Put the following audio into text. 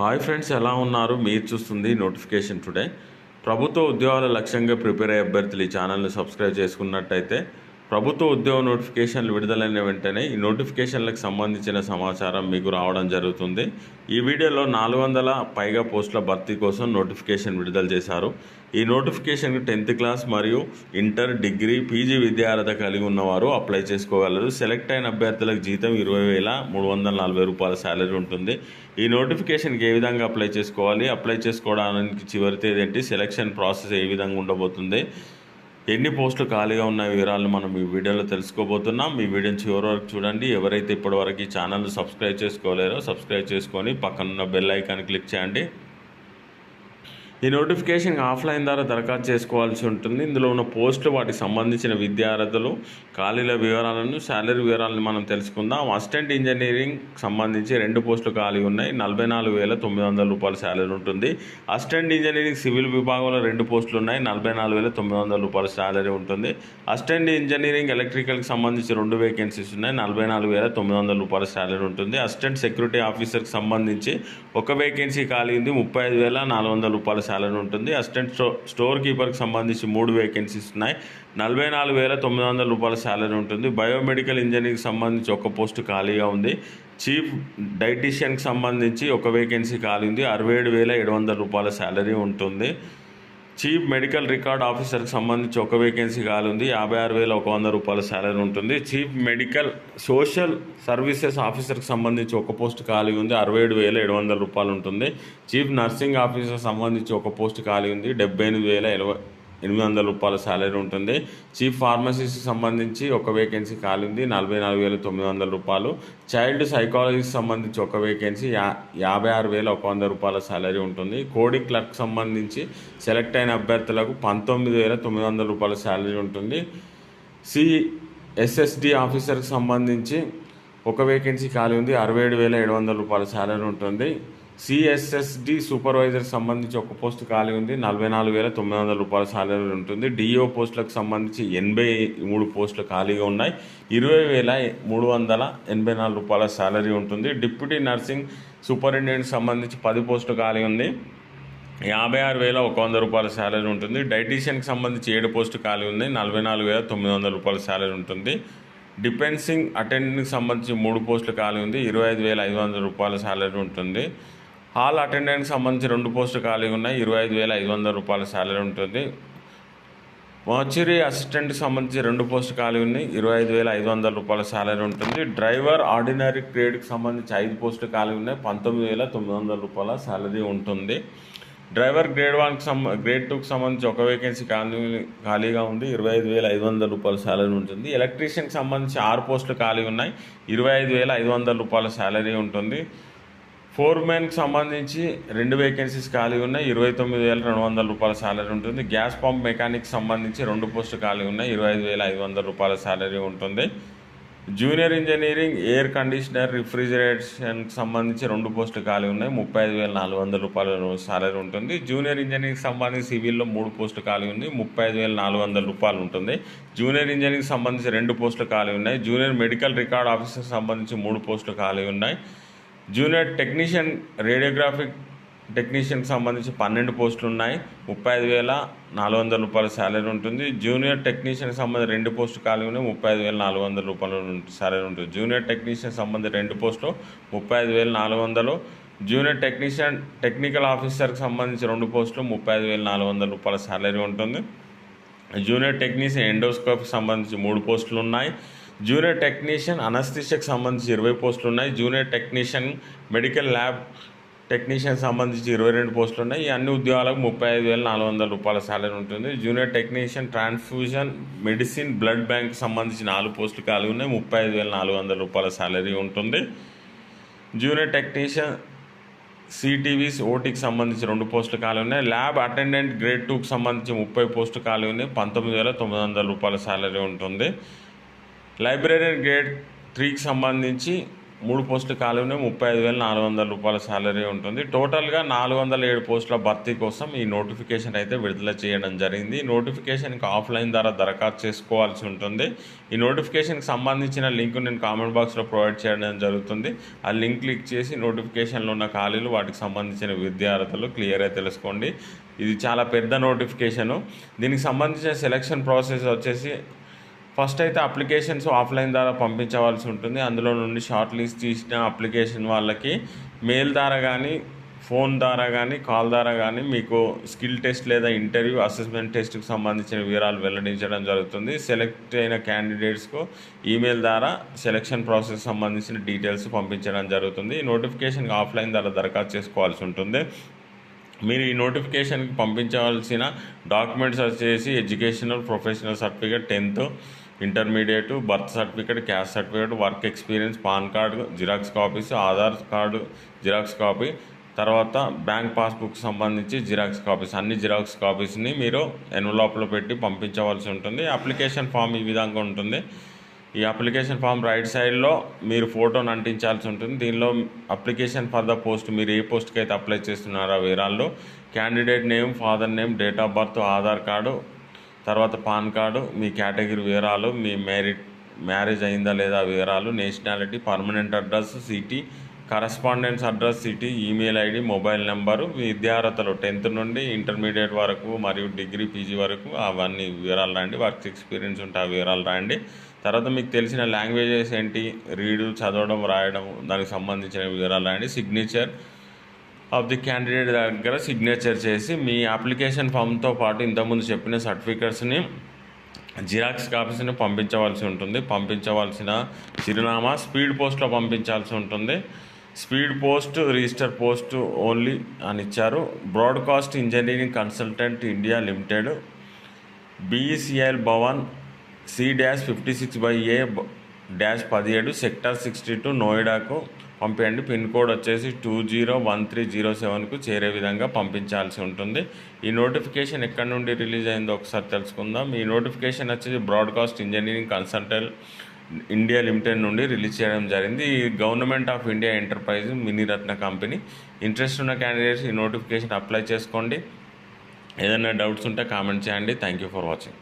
Hi friends ఎలా ఉన్నారు? మీరు చూస్తుంది నోటిఫికేషన్ టుడే. ప్రభుత్వ ఉద్యోగాల లక్ష్యంగా ప్రిపేర్ అయ్యే అభ్యర్థులు ఈ ఛానల్ని సబ్స్క్రైబ్ చేసుకున్నట్టయితే ప్రభుత్వ ఉద్యోగ నోటిఫికేషన్లు విడుదలైన వెంటనే ఈ నోటిఫికేషన్లకు సంబంధించిన సమాచారం మీకు రావడం జరుగుతుంది. ఈ వీడియోలో నాలుగు వందల పైగా పోస్టుల భర్తీ కోసం నోటిఫికేషన్ విడుదల చేశారు. ఈ నోటిఫికేషన్కి టెన్త్ క్లాస్ మరియు ఇంటర్ డిగ్రీ పీజీ విద్యార్హత కలిగి ఉన్నవారు అప్లై చేసుకోగలరు. సెలెక్ట్ అయిన అభ్యర్థులకు జీతం ఇరవై వేల మూడు వందల నలభై రూపాయల శాలరీ ఉంటుంది. ఈ నోటిఫికేషన్కి ఏ విధంగా అప్లై చేసుకోవాలి? అప్లై చేసుకోవడానికి చివరి తేదీ ఏంటి? సెలక్షన్ ప్రాసెస్ ఏ విధంగా ఉండబోతుంది? ఎన్ని పోస్టులు ఖాళీగా ఉన్న వివరాలను మనం ఈ వీడియోలో తెలుసుకోబోతున్నాం. ఈ వీడియోని చివరి వరకు చూడండి ఎవరైతే ఇప్పటివరకు ఈ ఛానల్ సబ్స్క్రైబ్ చేసుకోలేరో సబ్స్క్రైబ్ చేసుకొని పక్కనున్న బెల్ ఐకాన్ క్లిక్ చేయండి. ఈ నోటిఫికేషన్ ఆఫ్లైన్ ద్వారా దరఖాస్తు చేసుకోవాల్సి ఉంటుంది. ఇందులో ఉన్న పోస్టులు వాటికి సంబంధించిన విద్యార్థులు ఖాళీల వివరాలను శాలరీ వివరాలను మనం తెలుసుకుందాం. అసిస్టెంట్ ఇంజనీరింగ్ సంబంధించి రెండు పోస్టులు ఖాళీ ఉన్నాయి. నలభై నాలుగు వేల తొమ్మిది వందల రూపాయల శాలరీ ఉంటుంది. అసిస్టెంట్ ఇంజనీరింగ్ సివిల్ విభాగంలో రెండు పోస్టులు ఉన్నాయి. నలభై నాలుగు వేల తొమ్మిది వందల రూపాయల శాలరీ ఉంటుంది. అసిస్టెంట్ ఇంజనీరింగ్ ఎలక్ట్రికల్కి సంబంధించి రెండు వేకెన్సీస్ ఉన్నాయి. నలభై నాలుగు వేల తొమ్మిది వందల రూపాయల శాలరీ ఉంటుంది. అసిస్టెంట్ సెక్యూరిటీ ఆఫీసర్కి సంబంధించి ఒక వేకెన్సీ ఖాళీ ఉంది. ముప్పై ఐదు వేల నాలుగు వందల రూపాయల శాలరీ ఉంటుంది. అసిస్టెంట్ స్టో స్టోర్ కీపర్కి సంబంధించి మూడు వేకెన్సీస్ ఉన్నాయి. నలభై నాలుగు వేల తొమ్మిది వందల రూపాయల శాలరీ ఉంటుంది. బయోమెడికల్ ఇంజనీరింగ్కి సంబంధించి ఒక పోస్ట్ ఖాళీగా ఉంది. చీఫ్ డైటీషియన్కి సంబంధించి ఒక వేకెన్సీ ఖాళీ ఉంది. అరవై ఏడు వేల ఏడు వందల రూపాయల శాలరీ ఉంటుంది. చీఫ్ మెడికల్ రికార్డ్ ఆఫీసర్కి సంబంధించి ఒక వేకెన్సీ ఖాళీ ఉంది యాభై ఆరు వేల ఒక వంద రూపాయల శాలరీ ఉంటుంది. చీఫ్ మెడికల్ సోషల్ సర్వీసెస్ ఆఫీసర్కి సంబంధించి ఒక పోస్ట్ ఖాళీ ఉంది. అరవై ఏడు వేల ఏడు వందల రూపాయలు ఉంటుంది. చీఫ్ నర్సింగ్ ఆఫీసర్ సంబంధించి ఒక పోస్ట్ ఖాళీ ఉంది. డెబ్బై ఎనిమిది వేల ఇరవై ఎనిమిది వందల రూపాయల శాలరీ ఉంటుంది. చీఫ్ ఫార్మసీకి సంబంధించి ఒక వేకెన్సీ ఖాళీ ఉంది. నలభై నాలుగు వేల తొమ్మిది వందల రూపాయలు. చైల్డ్ సైకాలజీకి సంబంధించి ఒక వేకెన్సీ యా యాభై ఆరు వేల ఒక వంద రూపాయల శాలరీ ఉంటుంది. కోడింగ్ క్లర్క్ సంబంధించి సెలెక్ట్ అయిన అభ్యర్థులకు పంతొమ్మిది వేల తొమ్మిది వందల రూపాయల శాలరీ ఉంటుంది. సి ఎస్ఎస్డి ఆఫీసర్కి సంబంధించి ఒక వేకెన్సీ ఖాళీ ఉంది. అరవై ఏడు వేల ఏడు వందల రూపాయల శాలరీ ఉంటుంది. సిఎస్ఎస్డి సూపర్వైజర్ సంబంధించి ఒక పోస్ట్ ఖాళీ ఉంది. నలభై నాలుగు వేల తొమ్మిది వందల రూపాయల శాలరీ ఉంటుంది. డిఓ పోస్టులకు సంబంధించి ఎనభై మూడు పోస్టులు ఖాళీగా ఉన్నాయి. ఇరవై వేల మూడు వందల ఎనభై నాలుగు రూపాయల శాలరీ ఉంటుంది. డిప్యూటీ నర్సింగ్ సూపరింటెండెంట్ సంబంధించి పది పోస్టులు ఖాళీ ఉంది. యాభై ఆరు వేల ఒక వంద రూపాయల శాలరీ ఉంటుంది. డైటీషియన్కి సంబంధించి ఏడు పోస్టు ఖాళీ ఉంది నలభై నాలుగు వేల తొమ్మిది వందల రూపాయల శాలరీ ఉంటుంది. డిఫెన్సింగ్ అటెండెంట్కి సంబంధించి మూడు పోస్టులు ఖాళీ ఉంది. ఇరవై ఐదు వేల ఐదు వందల రూపాయల శాలరీ ఉంటుంది. హాల్ అటెండెంట్కి సంబంధించి రెండు పోస్టు ఖాళీ ఉన్నాయి. ఇరవై ఐదు వేల ఐదు వందల రూపాయల శాలరీ ఉంటుంది. మార్చురీ అసిస్టెంట్కి సంబంధించి రెండు పోస్టు ఖాళీ ఉన్నాయి. ఇరవై ఐదు వేల ఐదు వందల రూపాయల శాలరీ ఉంటుంది. డ్రైవర్ ఆర్డినరీ గ్రేడ్కి సంబంధించి ఐదు పోస్టులు ఖాళీ ఉన్నాయి. పంతొమ్మిది వేల తొమ్మిది వందల రూపాయల శాలరీ ఉంటుంది. డ్రైవర్ గ్రేడ్ వన్కి సంబ గ్రేడ్ టూకి సంబంధించి ఒక వేకెన్సీ ఖాళీ ఖాళీగా ఉంది. ఇరవై ఐదు వేల ఐదు వందల రూపాయల శాలరీ ఉంటుంది. ఎలక్ట్రీషియన్కి సంబంధించి ఆరు పోస్టులు ఖాళీ ఉన్నాయి. ఇరవై ఐదు వేల ఐదు వందల రూపాయల శాలరీ ఉంటుంది. ఫోర్ మ్యాన్కి సంబంధించి రెండు వేకెన్సీస్ ఖాళీ ఉన్నాయి. ఇరవై తొమ్మిది వేల రెండు వందల రూపాయల శాలరీ ఉంటుంది. గ్యాస్ పంప్ మెకానిక్ సంబంధించి రెండు పోస్టు ఖాళీ ఉన్నాయి. ఇరవై ఐదు వేల ఐదు వందల రూపాయల శాలరీ ఉంటుంది. జూనియర్ ఇంజనీరింగ్ ఎయిర్ కండిషనర్ రిఫ్రిజిరేషన్కి సంబంధించి రెండు పోస్టులు ఖాళీ ఉన్నాయి. ముప్పై ఐదు వేల నాలుగు వందల రూపాయల శాలరీ ఉంటుంది. జూనియర్ ఇంజనీరింగ్ సంబంధించి సివిల్లో మూడు పోస్టులు ఖాళీ ఉంది ముప్పై ఐదు వేల నాలుగు వందల రూపాయలు ఉంటుంది. జూనియర్ ఇంజనీరింగ్ సంబంధించి రెండు పోస్టులు ఖాళీ ఉన్నాయి. జూనియర్ మెడికల్ రికార్డ్ ఆఫీసర్ సంబంధించి మూడు పోస్టులు ఖాళీ ఉన్నాయి. జూనియర్ టెక్నీషియన్ రేడియోగ్రాఫిక్ టెక్నీషియన్కి సంబంధించి పన్నెండు పోస్టులు ఉన్నాయి. ముప్పై ఐదు వేల నాలుగు వందల రూపాయల శాలరీ ఉంటుంది. జూనియర్ టెక్నీషియన్కి సంబంధించి రెండు పోస్టులు ఖాళీ ఉన్నాయి. ముప్పై ఐదు వేల నాలుగు వందల రూపాయలు శాలరీ ఉంటుంది. జూనియర్ టెక్నీషియన్ సంబంధించి రెండు పోస్టులు ముప్పై ఐదు వేల నాలుగు వందలు. జూనియర్ టెక్నీషియన్ టెక్నికల్ ఆఫీసర్కి సంబంధించి రెండు పోస్టులు ముప్పై ఐదు వేల నాలుగు వందల రూపాయల శాలరీ ఉంటుంది. జూనియర్ టెక్నీషియన్ ఎండోస్కోప్కి సంబంధించి మూడు పోస్టులు ఉన్నాయి. జూనియర్ టెక్నీషియన్ అనస్థిషియాకి సంబంధించి ఇరవై పోస్టులు ఉన్నాయి. Junior technician medical lab technician సంబంధించి ఇరవై రెండు పోస్టులు ఉన్నాయి. ఈ అన్ని ఉద్యోగాలకు ముప్పై ఐదు వేల నాలుగు వందల రూపాయల శాలరీ ఉంటుంది. Junior technician transfusion medicine blood bank సంబంధించి నాలుగు పోస్టులు ఖాళీ ఉన్నాయి. ముప్పై ఐదు వేల నాలుగు వందల రూపాయల శాలరీ ఉంటుంది. జూనియర్ టెక్నీషియన్ సిటీవీస్ ఓటీకి సంబంధించి రెండు పోస్టులు ఖాళీ ఉన్నాయి. ల్యాబ్ అటెండెంట్ గ్రేడ్ టూకి సంబంధించి ముప్పై పోస్టులు ఖాళీ ఉన్నాయి. పంతొమ్మిది వేల తొమ్మిది వందల రూపాయల శాలరీ ఉంటుంది. లైబ్రరీ గ్రేడ్ త్రీకి సంబంధించి మూడు పోస్టులు ఖాళీ ముప్పై ఐదు వేల నాలుగు వందల రూపాయల శాలరీ ఉంటుంది. టోటల్గా నాలుగు వందల ఏడు పోస్టుల భర్తీ కోసం ఈ నోటిఫికేషన్ అయితే విడుదల చేయడం జరిగింది. ఈ నోటిఫికేషన్కి ఆఫ్లైన్ ద్వారా దరఖాస్తు చేసుకోవాల్సి ఉంటుంది. ఈ నోటిఫికేషన్కి సంబంధించిన లింక్ నేను కామెంట్ బాక్స్లో ప్రొవైడ్ చేయడం జరుగుతుంది. ఆ లింక్ క్లిక్ చేసి నోటిఫికేషన్లో ఉన్న ఖాళీలు వాటికి సంబంధించిన విద్యార్థులు క్లియర్గా తెలుసుకోండి. ఇది చాలా పెద్ద నోటిఫికేషను. దీనికి సంబంధించిన సెలక్షన్ ప్రాసెస్ వచ్చేసి ఫస్ట్ అయితే అప్లికేషన్స్ ఆఫ్లైన్ ద్వారా పంపించవలసి ఉంటుంది. అందులో నుండి షార్ట్ లిస్ట్ తీసిన అప్లికేషన్ వాళ్ళకి మెయిల్ ద్వారా కానీ ఫోన్ ద్వారా కానీ కాల్ ద్వారా కానీ మీకు స్కిల్ టెస్ట్ లేదా ఇంటర్వ్యూ అసెస్మెంట్ టెస్ట్కి సంబంధించిన వివరాలు వెల్లడించడం జరుగుతుంది. సెలెక్ట్ అయిన క్యాండిడేట్స్కు ఈమెయిల్ ద్వారా సెలక్షన్ ప్రాసెస్ సంబంధించిన డీటెయిల్స్ పంపించడం జరుగుతుంది. ఈ నోటిఫికేషన్కి ఆఫ్లైన్ ద్వారా దరఖాస్తు చేసుకోవాల్సి ఉంటుంది. మీరు ఈ నోటిఫికేషన్కి పంపించవలసిన డాక్యుమెంట్స్ వచ్చేసి educational professional certificate tenth intermediate birth certificate caste certificate work experience PAN card xerox copies Aadhaar card xerox copy తర్వాత బ్యాంక్ పాస్బుక్ సంబంధించి జిరాక్స్ కాపీస్ అన్ని జిరాక్స్ కాపీస్ని మీరు ఎన్వలాప్లో పెట్టి పంపించవలసి ఉంటుంది. అప్లికేషన్ ఫామ్ ఈ విధంగా ఉంటుంది. ఈ అప్లికేషన్ ఫామ్ రైట్ సైడ్లో మీరు ఫోటోని అంటించాల్సి ఉంటుంది. దీనిలో అప్లికేషన్ ఫర్ ద పోస్ట్ మీరు ఏ పోస్ట్కి అయితే అప్లై చేస్తున్నారో ఆ వివరాల్లో candidate name father name date of birth Aadhaar card తర్వాత పాన్ కార్డు మీ కేటగిరీ వివరాలు మీ మ్యారిట్ మ్యారేజ్ అయిందా లేదా వివరాలు nationality permanent address city correspondence address city email ID mobile number విద్యార్హతలు tenth నుండి ఇంటర్మీడియట్ వరకు మరియు డిగ్రీ పీజీ వరకు అవన్నీ వివరాలు రాయండి. వర్క్ ఎక్స్పీరియన్స్ ఉంటే ఆ వివరాలు రాయండి. తర్వాత మీకు తెలిసిన లాంగ్వేజెస్ ఏంటి? రీడ్ చదవడం రాయడం దానికి సంబంధించిన వివరాలు రాయండి. సిగ్నేచర్ ఆఫ్ ది క్యాండిడేట్ దగ్గర సిగ్నేచర్ చేసి మీ అప్లికేషన్ ఫామ్తో పాటు ఇంతకుముందు చెప్పిన సర్టిఫికెట్స్ని జిరాక్స్ కాపీస్ని పంపించవలసి ఉంటుంది. పంపించవలసిన చిరునామా స్పీడ్ పోస్ట్లో పంపించాల్సి ఉంటుంది. Speed post register post only అని ఇచ్చారు. Broadcast engineering consultant India limited BECL Bhavan C dash fifty six by A dash పదిహేడు సెక్టర్ సిక్స్టీ టూ నోయిడాకు పంపించండి పిన్ కోడ్ వచ్చేసి two zero one three zero సెవెన్కు చేరే విధంగా పంపించాల్సి ఉంటుంది. ఈ నోటిఫికేషన్ ఎక్కడి నుండి రిలీజ్ అయిందో ఒకసారి తెలుసుకుందాం. ఈ నోటిఫికేషన్ వచ్చేసి broadcast engineering consultant India limited నుండి రిలీజ్ చేయడం జరిగింది. ఈ government of India enterprise Miniratna company. Interest ఉన్న క్యాండిడేట్స్ ఈ నోటిఫికేషన్ అప్లై చేసుకోండి. ఏదైనా డౌట్స్ ఉంటే కామెంట్ చేయండి. Thank you for watching